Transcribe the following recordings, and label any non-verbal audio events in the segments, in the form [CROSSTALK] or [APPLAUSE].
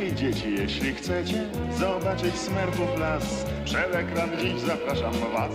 Hej dzieci, jeśli chcecie zobaczyć smerfów las, przed ekran dziś zapraszam was.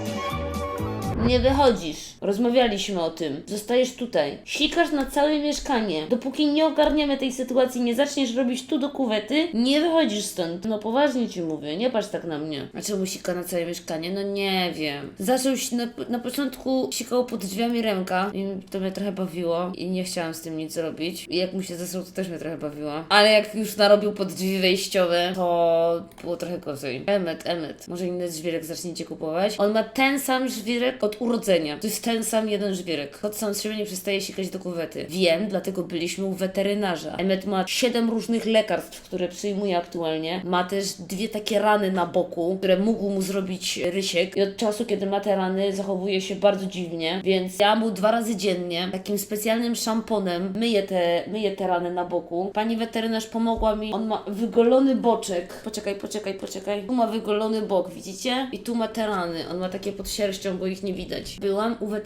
Nie wychodzisz. Rozmawialiśmy o tym. Zostajesz tutaj. Sikasz na całe mieszkanie. Dopóki nie ogarniemy tej sytuacji, nie zaczniesz robić tu do kuwety, nie wychodzisz stąd. No poważnie ci mówię, nie patrz tak na mnie. A czemu sika na całe mieszkanie? No nie wiem. Zaczął się na, na początku sikał pod drzwiami Remka i to mnie trochę bawiło i nie chciałam z tym nic zrobić. I jak mu się zasrał, to też mnie trochę bawiło. Ale jak już narobił pod drzwi wejściowe, to było trochę gorzej. Emet, Emet. Może inny żwirek zaczniecie kupować. On ma ten sam żwirek od urodzenia. To jest ten sam jeden żwirek. Kot sam z siebie nie przestaje sikać do kuwety. Wiem, dlatego byliśmy u weterynarza. Emmet ma siedem różnych lekarstw, które przyjmuje aktualnie. Ma też dwie takie rany na boku, które mógł mu zrobić Rysiek. I od czasu, kiedy ma te rany, zachowuje się bardzo dziwnie. Więc ja mu dwa razy dziennie takim specjalnym szamponem myję te, myję te rany na boku. Pani weterynarz pomogła mi. On ma wygolony boczek. Poczekaj, poczekaj, poczekaj. Tu ma wygolony bok, widzicie? I tu ma te rany. On ma takie pod sierścią, bo ich nie widać. Byłam u weterynarza.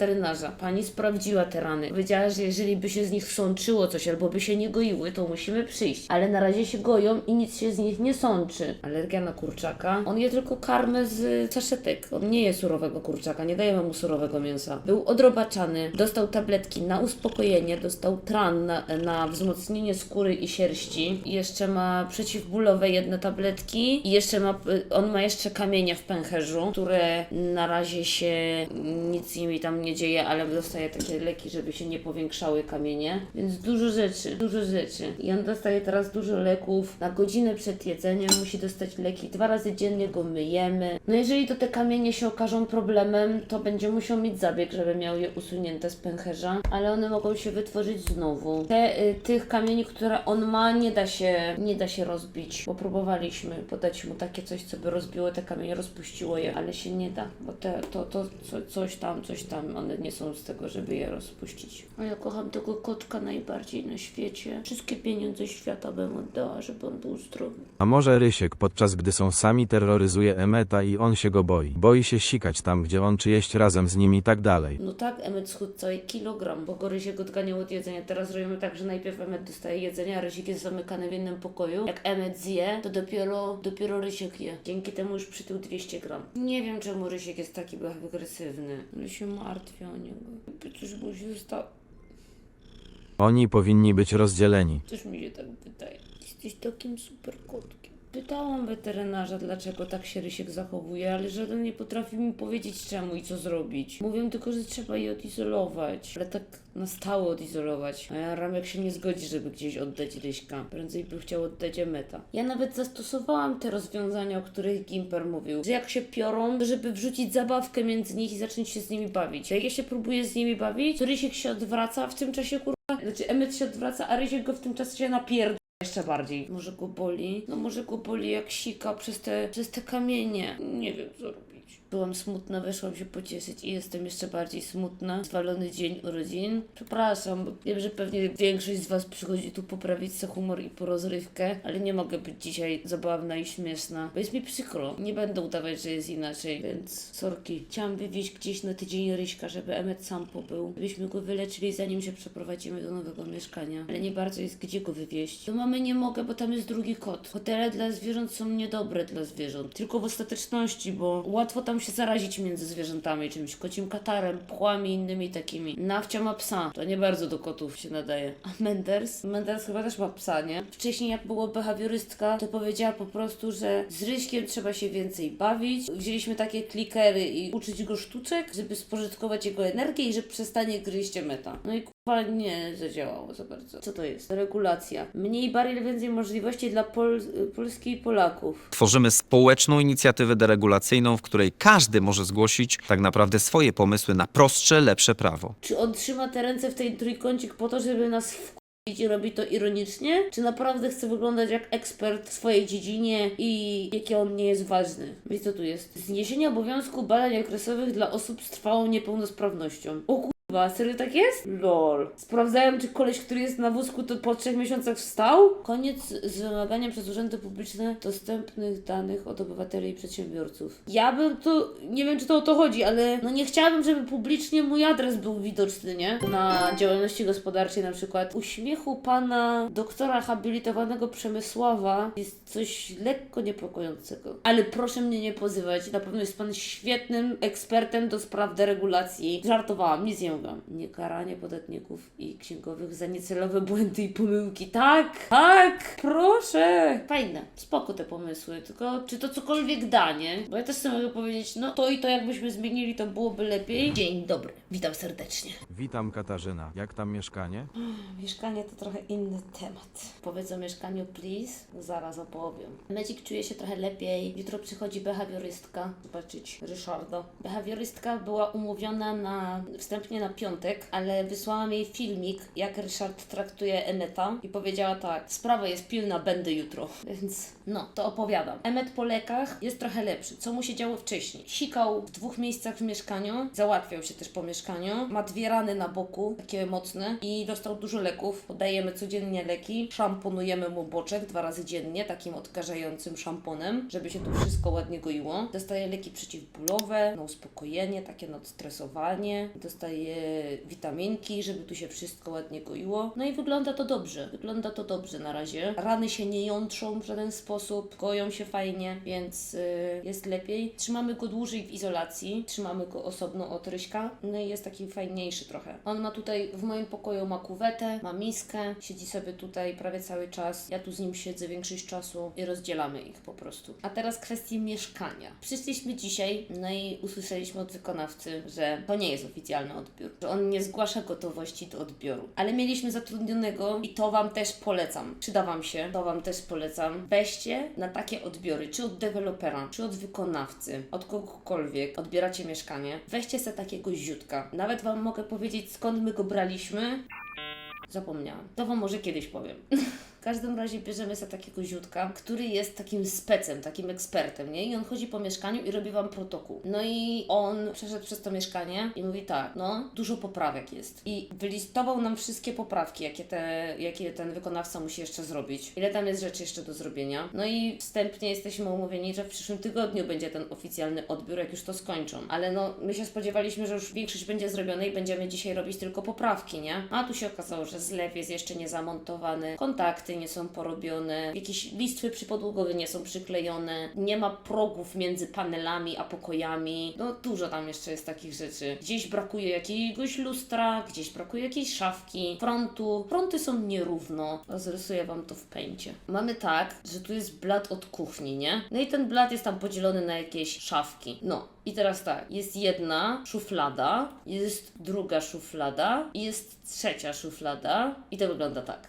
Pani sprawdziła te rany. Powiedziała, że jeżeli by się z nich sączyło coś albo by się nie goiły, to musimy przyjść. Ale na razie się goją i nic się z nich nie sączy. Alergia na kurczaka. On je tylko karmę z saszetek. On nie je surowego kurczaka, nie dajemy mu surowego mięsa. Był odrobaczany, dostał tabletki na uspokojenie, dostał tran na, na wzmocnienie skóry i sierści. I jeszcze ma przeciwbólowe jedne tabletki. I jeszcze ma, on ma jeszcze kamienie w pęcherzu, które na razie się nic nimi tam nie dzieje, ale dostaje takie leki, żeby się nie powiększały kamienie. Więc dużo rzeczy, dużo rzeczy. I on dostaje teraz dużo leków. Na godzinę przed jedzeniem musi dostać leki. Dwa razy dziennie go myjemy. No jeżeli to te kamienie się okażą problemem, to będzie musiał mieć zabieg, żeby miał je usunięte z pęcherza. Ale one mogą się wytworzyć znowu. Te, y, tych kamieni, które on ma, nie da się, nie da się rozbić. Bo próbowaliśmy podać mu takie coś, co by rozbiło te kamienie, rozpuściło je, ale się nie da, bo te, to, to co, coś tam, coś tam, one nie są z tego, żeby je rozpuścić. A ja kocham tego kotka najbardziej na świecie. Wszystkie pieniądze świata bym oddała, żeby on był zdrowy. A może Rysiek podczas gdy są sami terroryzuje Emeta i on się go boi. Boi się sikać tam, gdzie on czy jeść razem z nim i tak dalej. No tak, Emmet schudł cały kilogram, bo go Rysiek odganiał od jedzenia. Teraz robimy tak, że najpierw Emmet dostaje jedzenie, a Rysik jest zamykany w jednym pokoju. Jak Emmet zje, to dopiero, dopiero Rysiek je. Dzięki temu już przytył 200 gram. Nie wiem, czemu Rysiek jest taki agresywny, ale się martwię o niego. Coś mu się stało. Oni powinni być rozdzieleni. Coś mi się tak wydaje. Jesteś takim super kotkiem. Pytałam weterynarza, dlaczego tak się Rysiek zachowuje, ale żaden nie potrafi mi powiedzieć czemu i co zrobić. Mówią tylko, że trzeba je odizolować, ale tak na stałe odizolować. A ja Ramek się nie zgodzi, żeby gdzieś oddać Ryśka. Prędzej by chciał oddać Emeta. Ja nawet zastosowałam te rozwiązania, o których Gimper mówił, że jak się piorą, żeby wrzucić zabawkę między nich i zacząć się z nimi bawić. Jak ja się próbuję z nimi bawić, to Rysiek się odwraca, w tym czasie kurwa, znaczy Emet się odwraca, a Rysiek go w tym czasie się napierdala. Jeszcze bardziej. Może go boli? No może go boli jak sika przez te, przez te kamienie. Nie wiem co robić. Byłam smutna, weszłam się pocieszyć i jestem jeszcze bardziej smutna. Zwalony dzień urodzin. Przepraszam, bo wiem, że pewnie większość z Was przychodzi tu poprawić sobie humor i porozrywkę, ale nie mogę być dzisiaj zabawna i śmieszna, bo jest mi przykro. Nie będę udawać, że jest inaczej, więc sorki. Chciałam wywieźć gdzieś na tydzień Ryśka, żeby Emmet sam pobył, żebyśmy go wyleczyli zanim się przeprowadzimy do nowego mieszkania. Ale nie bardzo jest gdzie go wywieźć. Do mamy nie mogę, bo tam jest drugi kot. Hotele dla zwierząt są niedobre dla zwierząt. Tylko w ostateczności, bo łatwo tam się zarazić między zwierzętami, czymś kocim katarem, pchłami i innymi takimi. Nawcia ma psa, to nie bardzo do kotów się nadaje. A Menders? Menders chyba też ma psa, nie? Wcześniej jak było behawiorystka, to powiedziała po prostu, że z Ryśkiem trzeba się więcej bawić. Wzięliśmy takie klikery i uczyć go sztuczek, żeby spożytkować jego energię i że przestanie gryźć meta. No i Chyba nie zadziałało za bardzo. Co to jest? Regulacja. Mniej barier, więcej możliwości dla Pol Polski i Polaków. Tworzymy społeczną inicjatywę deregulacyjną, w której każdy może zgłosić tak naprawdę swoje pomysły na prostsze, lepsze prawo. Czy on trzyma te ręce w tej trójkącik po to, żeby nas wkupić i robi to ironicznie? Czy naprawdę chce wyglądać jak ekspert w swojej dziedzinie i jaki on nie jest ważny? Więc co tu jest? Zniesienie obowiązku badań okresowych dla osób z trwałą niepełnosprawnością. O Chyba, serio tak jest? Lol. Sprawdzałem, czy koleś, który jest na wózku, to po trzech miesiącach wstał? Koniec z wymaganiem przez urzędy publiczne dostępnych danych od obywateli i przedsiębiorców. Ja bym tu, nie wiem, czy to o to chodzi, ale no nie chciałabym, żeby publicznie mój adres był widoczny, nie? Na działalności gospodarczej na przykład. Uśmiechu pana doktora habilitowanego Przemysława jest coś lekko niepokojącego. Ale proszę mnie nie pozywać, na pewno jest pan świetnym ekspertem do spraw deregulacji. Żartowałam, nic nie mówiłam. Niekaranie podatników i księgowych za niecelowe błędy i pomyłki. Tak, tak, proszę. Fajne, spoko te pomysły, tylko czy to cokolwiek da, nie? Bo ja też chcę mogę powiedzieć, no to i to jakbyśmy zmienili, to byłoby lepiej. Dzień dobry, witam serdecznie. Witam Katarzyna. Jak tam mieszkanie? [GASPS] Mieszkanie to trochę inny temat. Powiedz o mieszkaniu, please. Zaraz opowiem. Mecik czuje się trochę lepiej. Jutro przychodzi behawiorystka. Zobaczyć Ryszarda. Behawiorystka była umówiona na wstępnie na piątek, ale wysłałam jej filmik, jak Ryszard traktuje Emeta i powiedziała tak, sprawa jest pilna, będę jutro. Więc no, to opowiadam. Emet po lekach jest trochę lepszy. Co mu się działo wcześniej? Sikał w dwóch miejscach w mieszkaniu, załatwiał się też po mieszkaniu, ma dwie rany na boku, takie mocne i dostał dużo leków. Podajemy codziennie leki, szamponujemy mu boczek dwa razy dziennie, takim odkażającym szamponem, żeby się tu wszystko ładnie goiło. Dostaje leki przeciwbólowe, na uspokojenie, takie na odstresowanie. Dostaje witaminki, żeby tu się wszystko ładnie goiło. No i wygląda to dobrze. Wygląda to dobrze na razie. Rany się nie jątrzą w żaden sposób, goją się fajnie, więc y, jest lepiej. Trzymamy go dłużej w izolacji, trzymamy go osobno od Ryśka, no i jest taki fajniejszy trochę. On ma tutaj w moim pokoju ma kuwetę, ma miskę, siedzi sobie tutaj prawie cały czas. Ja tu z nim siedzę większość czasu i rozdzielamy ich po prostu. A teraz kwestie mieszkania. Przyszliśmy dzisiaj, no i usłyszeliśmy od wykonawcy, że to nie jest oficjalny odbiór, że on nie zgłasza gotowości do odbioru. Ale mieliśmy zatrudnionego i to Wam też polecam. Przyda Wam się, to Wam też polecam. Weźcie na takie odbiory, czy od dewelopera, czy od wykonawcy, od kogokolwiek, odbieracie mieszkanie, weźcie se takiego ziutka. Nawet Wam mogę powiedzieć, skąd my go braliśmy. Zapomniałam. To Wam może kiedyś powiem. [LAUGHS] W każdym razie bierzemy sobie takiego ziutka, który jest takim specem, takim ekspertem, nie? I on chodzi po mieszkaniu i robi Wam protokół. No i on przeszedł przez to mieszkanie i mówi tak, no, dużo poprawek jest. I wylistował nam wszystkie poprawki, jakie, te, jakie ten wykonawca musi jeszcze zrobić. Ile tam jest rzeczy jeszcze do zrobienia. No i wstępnie jesteśmy umówieni, że w przyszłym tygodniu będzie ten oficjalny odbiór, jak już to skończą. Ale no, my się spodziewaliśmy, że już większość będzie zrobione i będziemy dzisiaj robić tylko poprawki, nie? A tu się okazało, że zlew jest jeszcze nie zamontowany, kontakty nie są porobione, jakieś listwy przypodłogowe nie są przyklejone, nie ma progów między panelami a pokojami. No dużo tam jeszcze jest takich rzeczy. Gdzieś brakuje jakiegoś lustra, gdzieś brakuje jakiejś szafki, frontu. Fronty są nierówno. Rozrysuję Wam to w pęcie. Mamy tak, że tu jest blat od kuchni, nie? No i ten blat jest tam podzielony na jakieś szafki. No. I teraz tak, jest jedna szuflada, jest druga szuflada jest trzecia szuflada i to wygląda tak.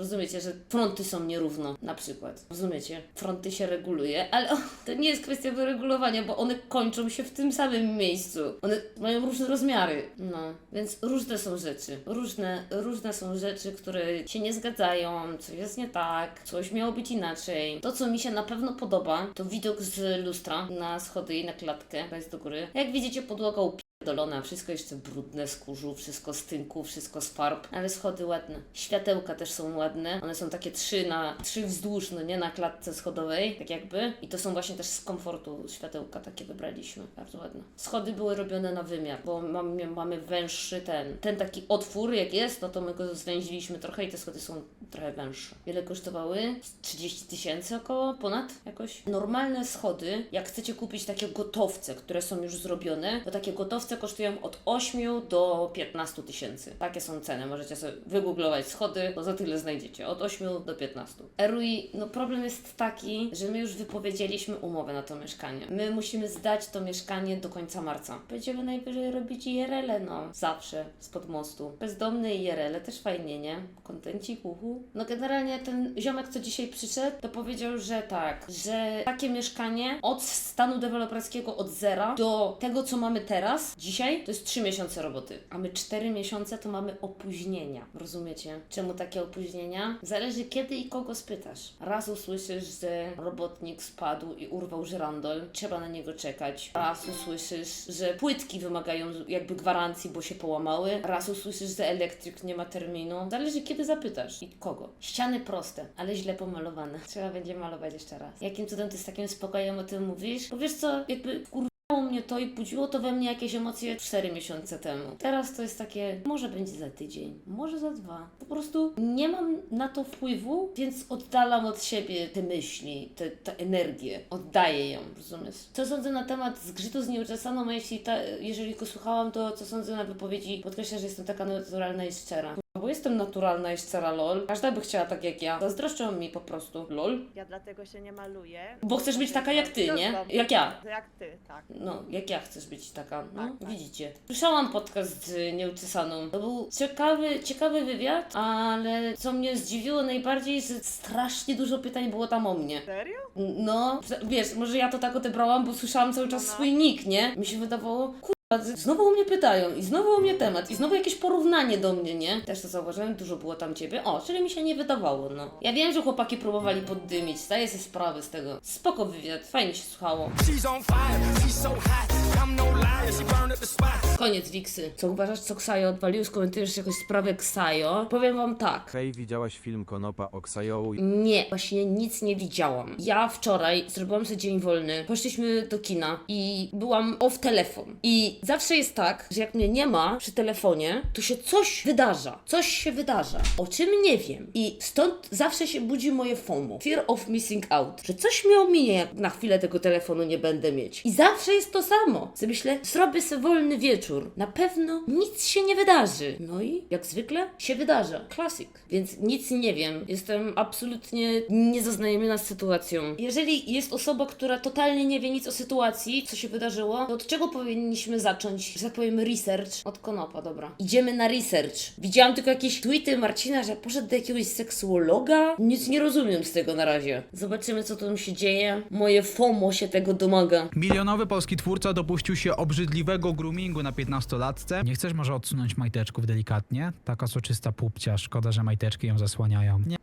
Rozumiecie, że fronty są nierówno, na przykład. Rozumiecie? Fronty się reguluje, ale [LAUGHS] to nie jest kwestia wyregulowania, bo one kończą się w tym samym miejscu. One mają różne rozmiary. No, więc różne są rzeczy. Różne, różne są rzeczy, które się nie zgadzają, coś jest nie tak, coś miało być inaczej. To, co mi się na pewno podoba, to widok z lustra na schody i na klatkę, to jest do góry. Jak widzicie, podłoga Dolona, wszystko jeszcze brudne z kurzu, wszystko z tynku, wszystko z farb, ale schody ładne. Światełka też są ładne. One są takie trzy na trzy wzdłuż, no nie na klatce schodowej, tak jakby. I to są właśnie też z komfortu światełka takie wybraliśmy. Bardzo ładne. Schody były robione na wymiar, bo mamy, mamy węższy ten. Ten taki otwór jak jest, no to my go zwęziliśmy trochę i te schody są trochę węższe. Ile kosztowały? Z 30 tysięcy około? Ponad? Jakoś? Normalne schody, jak chcecie kupić takie gotowce, które są już zrobione, to takie gotowce kosztują od 8 do 15 tysięcy. Takie są ceny. Możecie sobie wygooglować schody, to za tyle znajdziecie. Od 8 do 15. RUI, no problem jest taki, że my już wypowiedzieliśmy umowę na to mieszkanie. My musimy zdać to mieszkanie do końca marca. Będziemy najwyżej robić IRL-e, no. Zawsze, spod mostu. Bezdomne IRL-e też fajnie, nie? Kontencik, uhu. No generalnie ten ziomek, co dzisiaj przyszedł, to powiedział, że tak, że takie mieszkanie od stanu deweloperskiego od zera do tego, co mamy teraz, Dzisiaj to jest 3 miesiące roboty, a my 4 miesiące to mamy opóźnienia. Rozumiecie? Czemu takie opóźnienia? Zależy kiedy i kogo spytasz. Raz usłyszysz, że robotnik spadł i urwał żyrandol, trzeba na niego czekać. Raz usłyszysz, że płytki wymagają jakby gwarancji, bo się połamały. Raz usłyszysz, że elektryk nie ma terminu. Zależy kiedy zapytasz i kogo. Ściany proste, ale źle pomalowane. Trzeba będzie malować jeszcze raz. Jakim cudem ty z takim spokojem o tym mówisz? Bo wiesz co, jakby kur... mnie to i budziło to we mnie jakieś emocje 4 miesiące temu. Teraz to jest takie, może będzie za tydzień, może za dwa. Po prostu nie mam na to wpływu, więc oddalam od siebie te myśli, te, tę energię. Oddaję ją, rozumiesz? Co sądzę na temat zgrzytu z nieuczesaną, jeśli ta, jeżeli go słuchałam, to co sądzę na wypowiedzi, podkreślę, że jestem taka naturalna i szczera. Bo jestem naturalna i szczera, lol. Każda by chciała tak jak ja. Zazdroszczą mi po prostu, lol. Ja dlatego się nie maluję. Bo chcesz być taka jak ty, nie? Jak ja. Jak ty, tak. No, jak ja chcesz być taka, no, Tak, tak. widzicie. Słyszałam podcast z Nieuczesaną. To był ciekawy, ciekawy wywiad, ale co mnie zdziwiło najbardziej, że strasznie dużo pytań było tam o mnie. Serio? No, wiesz, może ja to tak odebrałam, bo słyszałam cały czas No, no. swój nick, nie? Mi się wydawało, znowu o mnie pytają i znowu o mnie temat i znowu jakieś porównanie do mnie, nie? Też to zauważyłem, dużo było tam ciebie. O, czyli mi się nie wydawało, no. Ja wiem, że chłopaki próbowali poddymić, zdaję sobie sprawę z tego. Spoko wywiad, fajnie się słuchało. No. Koniec Wiksy. Co uważasz, co Ksajo odwalił? Skomentujesz jakąś sprawę Ksajo? Powiem wam tak. Hej, widziałaś film Konopa o Ksajołu? Nie, właśnie nic nie widziałam. Ja wczoraj zrobiłam sobie dzień wolny, poszliśmy do kina i byłam off telefon. I zawsze jest tak, że jak mnie nie ma przy telefonie, to się coś wydarza. Coś się wydarza. O czym nie wiem. I stąd zawsze się budzi moje FOMO. Fear of missing out. Że coś mnie ominie, jak na chwilę tego telefonu nie będę mieć. I zawsze jest to samo. Sobie myślę, zrobię sobie wolny wieczór. Na pewno nic się nie wydarzy. No i jak zwykle się wydarza. Klasyk. Więc nic nie wiem. Jestem absolutnie niezaznajomiona z sytuacją. Jeżeli jest osoba, która totalnie nie wie nic o sytuacji, co się wydarzyło, to od czego powinniśmy zacząć, że tak powiem, research? Od konopa, dobra. Idziemy na research. Widziałam tylko jakieś tweety Marcina, że poszedł do jakiegoś seksuologa. Nic nie rozumiem z tego na razie. Zobaczymy, co tam się dzieje. Moje FOMO się tego domaga. Milionowy polski twórca dopuścił się obrzydliwego groomingu na 15-latce. Nie chcesz może odsunąć majteczków delikatnie? Taka soczysta pupcia, szkoda, że majteczki ją zasłaniają. Nie.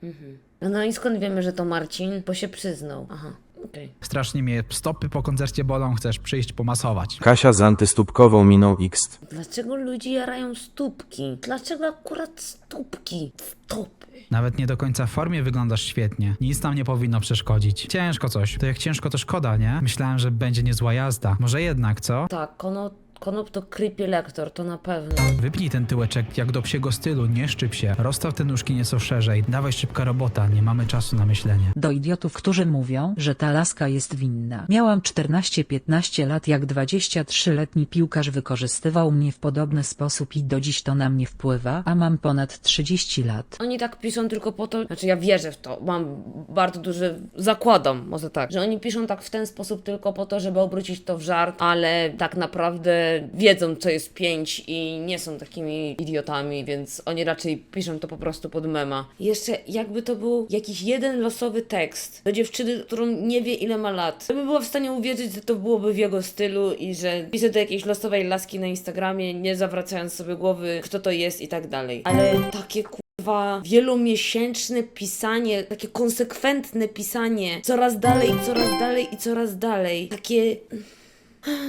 No i skąd wiemy, że to Marcin? Bo się przyznał. Aha, okej. Strasznie mnie stopy po koncercie bolą, chcesz przyjść pomasować. Kasia z antystópkową miną X. Dlaczego ludzie jarają stópki? Dlaczego akurat stópki? Stopy. Nawet nie do końca w formie wyglądasz świetnie. Nic nam nie powinno przeszkodzić. Ciężko coś. To jak ciężko to szkoda, nie? Myślałem, że będzie niezła jazda. Może jednak, co? Tak, konop, konop to creepy lektor, to na pewno. Wypnij ten tyłeczek jak do psiego stylu, nie szczyp się. Rozstaw te nóżki nieco szerzej. Dawaj szybka robota, nie mamy czasu na myślenie. Do idiotów, którzy mówią, że ta laska jest winna. Miałam 14-15 lat jak 23-letni piłkarz wykorzystywał mnie w podobny sposób i do dziś to na mnie wpływa, a mam ponad 30 lat. Oni tak piszą tylko po to, znaczy ja wierzę w to, mam bardzo duży, zakładam, może tak, że oni piszą tak w ten sposób tylko po to, żeby obrócić to w żart, ale tak naprawdę wiedzą, co jest pięć i nie są takimi idiotami, więc oni raczej piszą to po prostu pod mema. Jeszcze jakby to był jakiś jeden losowy tekst do dziewczyny, którą nie wie ile ma lat. Ja bym była w stanie uwierzyć, że to byłoby w jego stylu i że pisze do jakiejś losowej laski na Instagramie, nie zawracając sobie głowy, kto to jest i tak dalej. Ale takie ku kurwa, wielomiesięczne pisanie, takie konsekwentne pisanie, coraz dalej, coraz dalej i coraz dalej. Takie.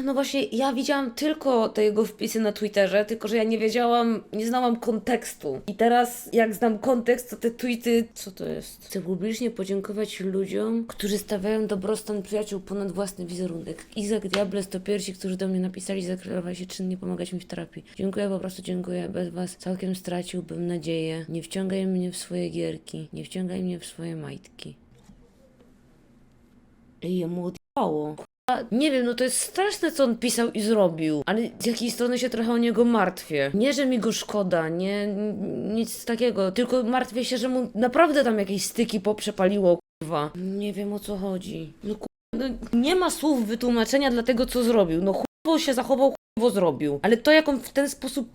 No właśnie, ja widziałam tylko te jego wpisy na Twitterze, tylko że ja nie wiedziałam, nie znałam kontekstu. I teraz, jak znam kontekst, to te tweety. Co to jest? Chcę publicznie podziękować ludziom, którzy stawiają dobrostan przyjaciół ponad własny wizerunek. Izak Diables to pierwsi, którzy do mnie napisali, zakryli się czynnie pomagać mi w terapii. Dziękuję, po prostu dziękuję. Bez was całkiem straciłbym nadzieję. Nie wciągaj mnie w swoje gierki. Nie wciągaj mnie w swoje majtki. Ej, jemu odjebało. Nie wiem, no to jest straszne, co on pisał i zrobił, ale z jakiej strony się trochę o niego martwię. Nie, że mi go szkoda, nie, nic takiego, tylko martwię się, że mu naprawdę tam jakieś styki poprzepaliło, kurwa. Nie wiem o co chodzi. No kurwa, no, nie ma słów wytłumaczenia dla tego, co zrobił. No chujowo się zachował, chujowo zrobił, ale to, jak on w ten sposób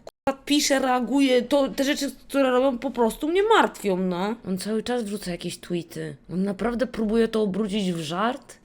pisze, reaguje, to te rzeczy, które robią, po prostu mnie martwią, no. On cały czas wrzuca jakieś tweety. On naprawdę próbuje to obrócić w żart?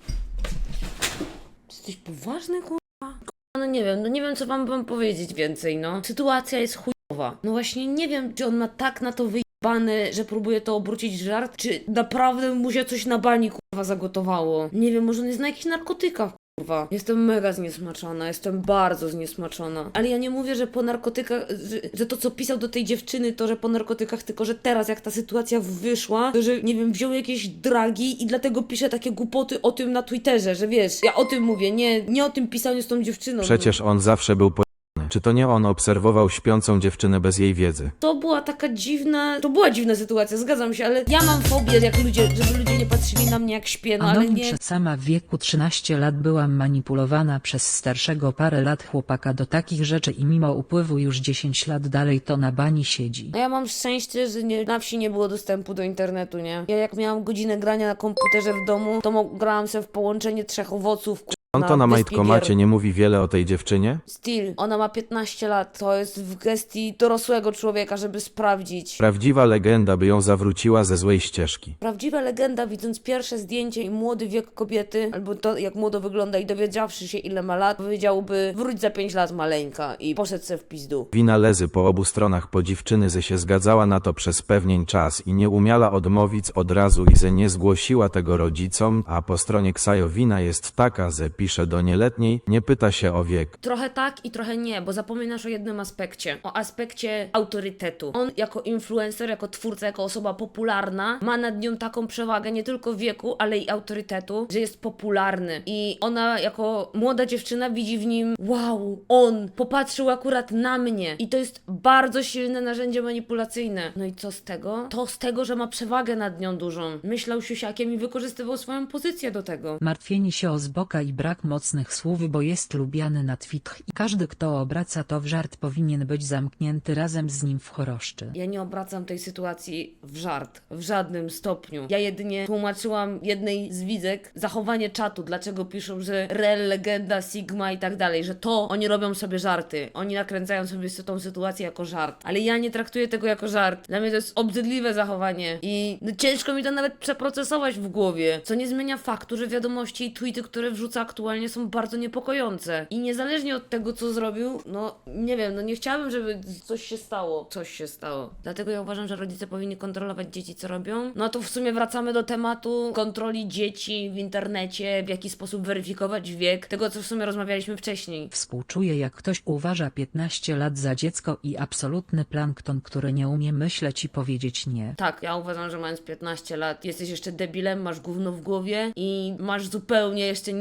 Jesteś poważny, kurwa? No nie wiem, no nie wiem co wam wam powiedzieć więcej, no. Sytuacja jest chujowa. No właśnie nie wiem, czy on ma tak na to wyjebane, że próbuje to obrócić żart, czy naprawdę mu się coś na bani kurwa zagotowało. Nie wiem, może on jest na jakichś narkotykach. Kurwa, jestem mega zniesmaczona, jestem bardzo zniesmaczona. Ale ja nie mówię, że po narkotykach, że, że to co pisał do tej dziewczyny, to że po narkotykach, tylko że teraz jak ta sytuacja wyszła, to że nie wiem, wziął jakieś dragi i dlatego pisze takie głupoty o tym na Twitterze, że wiesz, ja o tym mówię, nie, nie o tym pisaniu z tą dziewczyną. Przecież on zawsze był po... Czy to nie on obserwował śpiącą dziewczynę bez jej wiedzy? To była taka dziwna, to była dziwna sytuacja, zgadzam się, ale ja mam fobię, jak ludzie, żeby ludzie nie patrzyli na mnie jak śpię, no ale nie... przez sama w wieku 13 lat byłam manipulowana przez starszego parę lat chłopaka do takich rzeczy i mimo upływu już 10 lat dalej to na bani siedzi. No ja mam szczęście, że nie, na wsi nie było dostępu do internetu, nie? Ja jak miałam godzinę grania na komputerze w domu, to mo- grałam sobie w połączenie trzech owoców, On to na wyspie majtkomacie gier. nie mówi wiele o tej dziewczynie? Still, ona ma 15 lat, to jest w gestii dorosłego człowieka, żeby sprawdzić. Prawdziwa legenda by ją zawróciła ze złej ścieżki. Prawdziwa legenda, widząc pierwsze zdjęcie i młody wiek kobiety, albo to jak młodo wygląda i dowiedziawszy się ile ma lat, powiedziałby wróć za 5 lat maleńka i poszedł se w pizdu. Wina lezy po obu stronach po dziewczyny ze się zgadzała na to przez pewien czas i nie umiała odmówić od razu i ze nie zgłosiła tego rodzicom, a po stronie Ksajo wina jest taka, że pisze do nieletniej, nie pyta się o wiek. Trochę tak i trochę nie, bo zapominasz o jednym aspekcie. O aspekcie autorytetu. On jako influencer, jako twórca, jako osoba popularna ma nad nią taką przewagę nie tylko wieku, ale i autorytetu, że jest popularny. I ona jako młoda dziewczyna widzi w nim wow, on popatrzył akurat na mnie. I to jest bardzo silne narzędzie manipulacyjne. No i co z tego? To z tego, że ma przewagę nad nią dużą. Myślał siusiakiem i wykorzystywał swoją pozycję do tego. Martwienie się o zboka i brak mocnych słów, bo jest lubiany na Twitter i każdy kto obraca to w żart powinien być zamknięty razem z nim w choroszczy. Ja nie obracam tej sytuacji w żart, w żadnym stopniu. Ja jedynie tłumaczyłam jednej z widzek zachowanie czatu, dlaczego piszą, że Rel, legenda, Sigma i tak dalej, że to oni robią sobie żarty. Oni nakręcają sobie tą sytuację jako żart. Ale ja nie traktuję tego jako żart. Dla mnie to jest obrzydliwe zachowanie i no, ciężko mi to nawet przeprocesować w głowie. Co nie zmienia faktu, że wiadomości i tweety, które wrzuca aktualnie są bardzo niepokojące. I niezależnie od tego, co zrobił, no nie wiem, no nie chciałabym, żeby coś się stało. Coś się stało. Dlatego ja uważam, że rodzice powinni kontrolować dzieci, co robią. No to w sumie wracamy do tematu kontroli dzieci w internecie, w jaki sposób weryfikować wiek, tego, co w sumie rozmawialiśmy wcześniej. Współczuję jak ktoś uważa 15 lat za dziecko i absolutny plankton, który nie umie myśleć i powiedzieć nie. Tak, ja uważam, że mając 15 lat jesteś jeszcze debilem, masz gówno w głowie i masz zupełnie jeszcze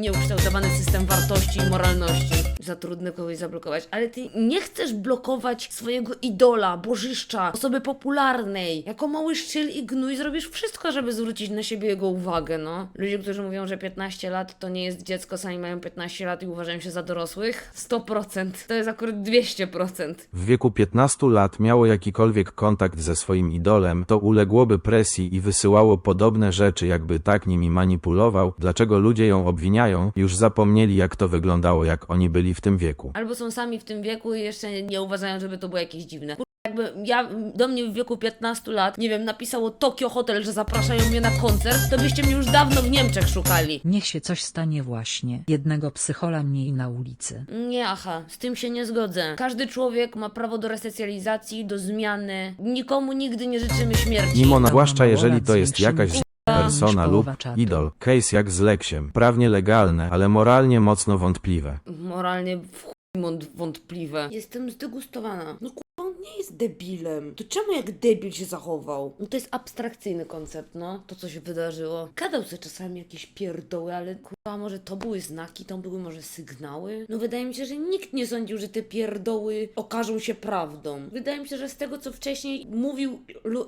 nieukształtowany system wartości i moralności. Za trudno kogoś zablokować, ale ty nie chcesz blokować swojego idola, bożyszcza, osoby popularnej. Jako mały szczyl i gnój zrobisz wszystko, żeby zwrócić na siebie jego uwagę, no. Ludzie, którzy mówią, że 15 lat to nie jest dziecko, sami mają 15 lat i uważają się za dorosłych, 100%. To jest akurat 200%. W wieku 15 lat miało jakikolwiek kontakt ze swoim idolem, to uległoby presji i wysyłało podobne rzeczy, jakby tak nimi manipulował. Dlaczego ludzie ją obwiniają? Już zapomnieli, jak to wyglądało, jak oni byli w tym wieku. Albo są sami w tym wieku i jeszcze nie uważają, żeby to było jakieś dziwne. Kur- Jakby ja do mnie w wieku 15 lat, nie wiem, napisało Tokio Hotel, że zapraszają mnie na koncert, to byście mnie już dawno w Niemczech szukali. Niech się coś stanie właśnie. Jednego psychola mniej na ulicy. Nie, aha, z tym się nie zgodzę. Każdy człowiek ma prawo do resocjalizacji, do zmiany. Nikomu nigdy nie życzymy śmierci. Mimo zwłaszcza jeżeli to jest jakaś persona lub idol. Case jak z Leksiem. Prawnie legalne, ale moralnie mocno wątpliwe. Moralnie w chuj mąd- wątpliwe. Jestem zdegustowana. No kurwa, on nie jest debilem. To czemu jak debil się zachował? No to jest abstrakcyjny koncept, no. To, co się wydarzyło. Gadał sobie czasami jakieś pierdoły, ale kurwa, może to były znaki, to były może sygnały? No wydaje mi się, że nikt nie sądził, że te pierdoły okażą się prawdą. Wydaje mi się, że z tego, co wcześniej mówił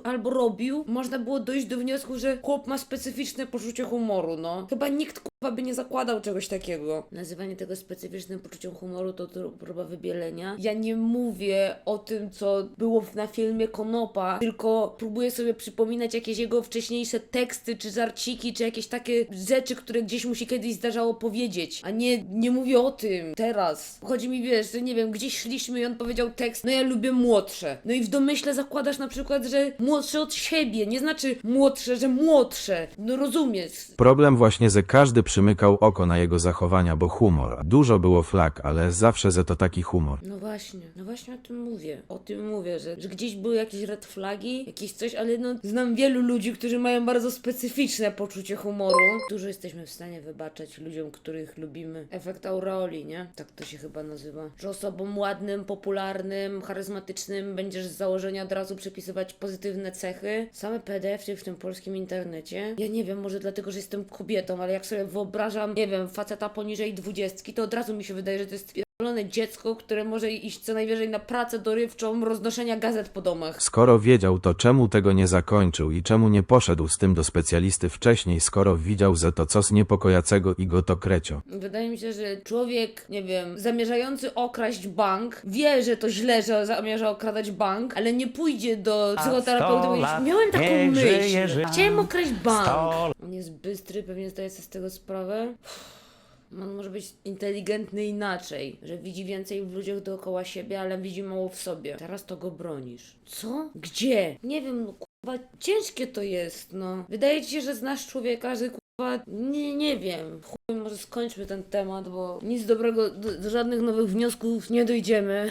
albo robił, można było dojść do wniosku, że chłop ma specyficzne poczucie humoru, no. Chyba nikt kurwa by nie zakładał czegoś takiego. Nazywanie tego specyficznym poczuciem humoru to próba wybielenia. Ja nie mówię o tym, co było na filmie Konopa, tylko próbuję sobie przypominać jakieś jego wcześniejsze teksty, czy żarciki, czy jakieś takie rzeczy, które gdzieś mu się kiedyś kiedyś zdarzało powiedzieć, a nie, nie mówię o tym teraz. Chodzi mi, wiesz, że nie wiem, gdzieś szliśmy i on powiedział tekst, no ja lubię młodsze. No i w domyśle zakładasz na przykład, że młodsze od siebie, nie znaczy młodsze, że młodsze. No rozumiesz. Problem właśnie, że każdy przymykał oko na jego zachowania, bo humor. Dużo było flag, ale zawsze ze to taki humor. No właśnie, no właśnie o tym mówię. O tym mówię, że, że gdzieś były jakieś red flagi, jakieś coś, ale no znam wielu ludzi, którzy mają bardzo specyficzne poczucie humoru. Dużo jesteśmy w stanie ludziom, których lubimy. Efekt aureoli, nie? Tak to się chyba nazywa. Że osobom ładnym, popularnym, charyzmatycznym będziesz z założenia od razu przypisywać pozytywne cechy. Same PDF-y w tym polskim internecie. Ja nie wiem, może dlatego, że jestem kobietą, ale jak sobie wyobrażam, nie wiem, faceta poniżej dwudziestki, to od razu mi się wydaje, że to jest dziecko, które może iść co najwyżej na pracę dorywczą roznoszenia gazet po domach. Skoro wiedział, to czemu tego nie zakończył i czemu nie poszedł z tym do specjalisty wcześniej, skoro widział, że to coś niepokojacego i go to krecio. Wydaje mi się, że człowiek, nie wiem, zamierzający okraść bank, wie, że to źle, że zamierza okradać bank, ale nie pójdzie do psychoterapeuty i powie, lat miałem taką niech myśl, żyje, żyje. chciałem okraść bank. Sto On jest bystry, pewnie zdaje sobie z tego sprawę. On może być inteligentny inaczej, że widzi więcej w ludziach dookoła siebie, ale widzi mało w sobie. Teraz to go bronisz. Co? Gdzie? Nie wiem, no kurwa, ciężkie to jest, no. Wydaje ci się, że znasz człowieka, że kurwa, nie, nie wiem. Chuj, może skończmy ten temat, bo nic dobrego, do, do żadnych nowych wniosków nie dojdziemy.